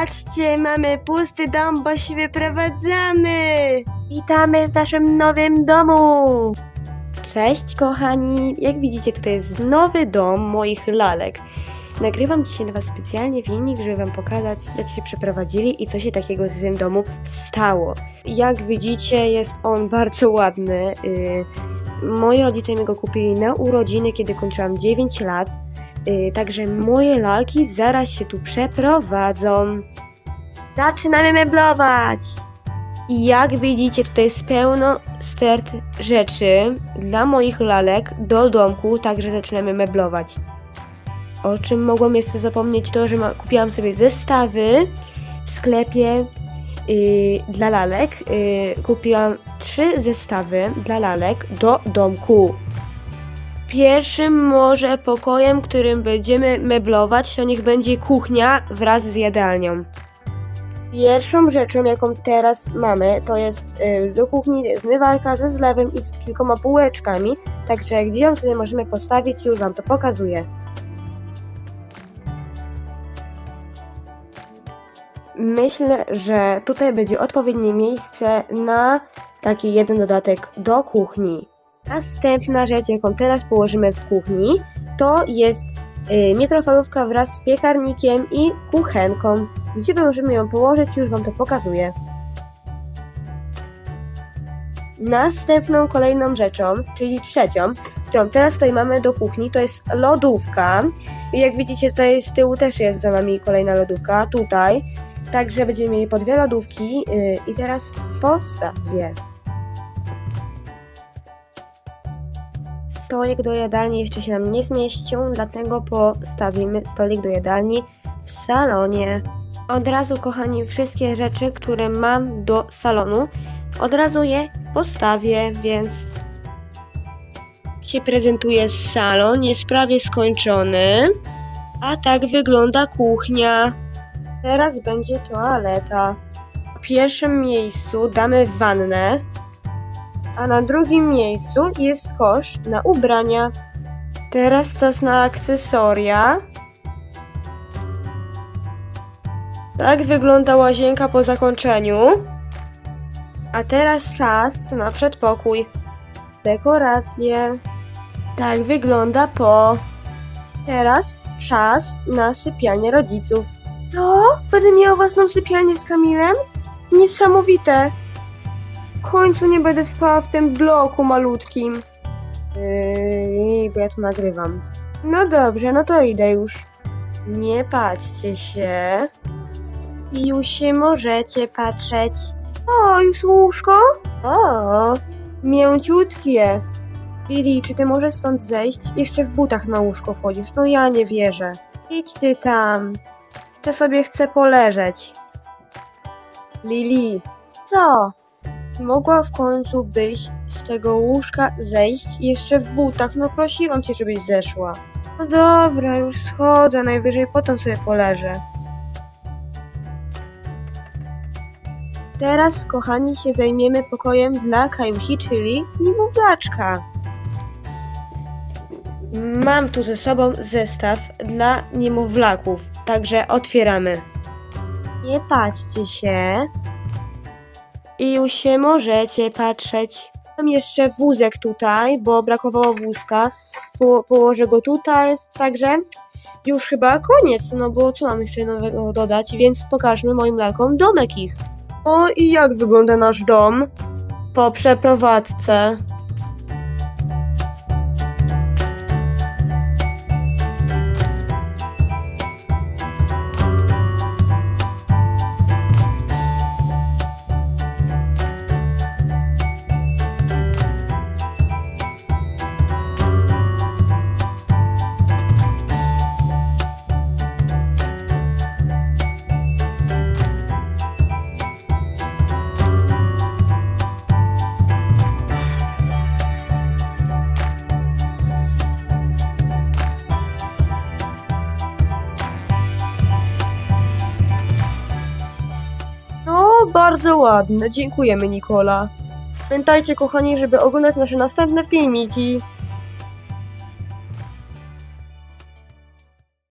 Patrzcie, mamy pusty dom, bo się wyprowadzamy. Witamy w naszym nowym domu. Cześć kochani, jak widzicie tutaj jest nowy dom moich lalek. Nagrywam dzisiaj dla Was specjalnie filmik, żeby Wam pokazać, jak się przeprowadzili i co się takiego w tym domu stało. Jak widzicie, jest on bardzo ładny. Yy, moi rodzice mi go kupili na urodziny, kiedy kończyłam 9 lat. Yy, także moje lalki zaraz się tu przeprowadzą. Zaczynamy meblować! I jak widzicie, tutaj jest pełno stert rzeczy dla moich lalek do domku, także zaczynamy meblować. O czym mogłam jeszcze zapomnieć, to że ma, kupiłam sobie zestawy w sklepie yy, dla lalek. Yy, kupiłam trzy zestawy dla lalek do domku. Pierwszym może pokojem, którym będziemy meblować, to niech będzie kuchnia wraz z jadalnią. Pierwszą rzeczą, jaką teraz mamy, to jest y, do kuchni zmywarka ze zlewem i z kilkoma półeczkami. Także gdzie ją sobie możemy postawić, już Wam to pokazuję. Myślę, że tutaj będzie odpowiednie miejsce na taki jeden dodatek do kuchni. Następna rzecz, jaką teraz położymy w kuchni, to jest y, mikrofalówka wraz z piekarnikiem i kuchenką. Gdzie możemy ją położyć, już Wam to pokazuję. Następną kolejną rzeczą, czyli trzecią, którą teraz tutaj mamy do kuchni, to jest lodówka. I jak widzicie, tutaj z tyłu też jest za nami kolejna lodówka, tutaj. Także będziemy mieli po dwie lodówki yy, i teraz postawię. Stolik do jadalni jeszcze się nam nie zmieścił, dlatego postawimy stolik do jadalni w salonie. Od razu, kochani, wszystkie rzeczy, które mam do salonu, od razu je postawię, więc się prezentuje salon, jest prawie skończony. A tak wygląda kuchnia. Teraz będzie toaleta. W pierwszym miejscu damy wannę, a na drugim miejscu jest kosz na ubrania. Teraz czas na akcesoria. Tak wygląda łazienka po zakończeniu. A teraz czas na przedpokój. Dekoracje. Tak wygląda po. Teraz czas na sypialnię rodziców. Co? Będę miała własną sypialnię z Kamilem? Niesamowite. W końcu nie będę spała w tym bloku malutkim. Yy, bo ja tu nagrywam. No dobrze, no to idę już. Nie patrzcie się. Już się możecie patrzeć. O, już łóżko? O, mięciutkie. Lili, czy ty możesz stąd zejść? Jeszcze w butach na łóżko wchodzisz. No ja nie wierzę. Idź ty tam. Czy sobie chcę poleżeć? Lili, co? Mogła w końcu byś z tego łóżka zejść jeszcze w butach. No prosiłam cię, żebyś zeszła. No dobra, już schodzę, najwyżej potem sobie poleżę. Teraz, kochani, się zajmiemy pokojem dla Kajusi, czyli niemowlaczka. Mam tu ze sobą zestaw dla niemowlaków, także otwieramy. Nie patrzcie się. I już się możecie patrzeć. Mam jeszcze wózek tutaj, bo brakowało wózka. Po, położę go tutaj, także już chyba koniec, no bo co mam jeszcze nowego dodać, więc pokażmy moim lalkom domek ich. O i jak wygląda nasz dom po przeprowadzce. Bardzo ładne. Dziękujemy, Nikola. Pamiętajcie, kochani, żeby oglądać nasze następne filmiki.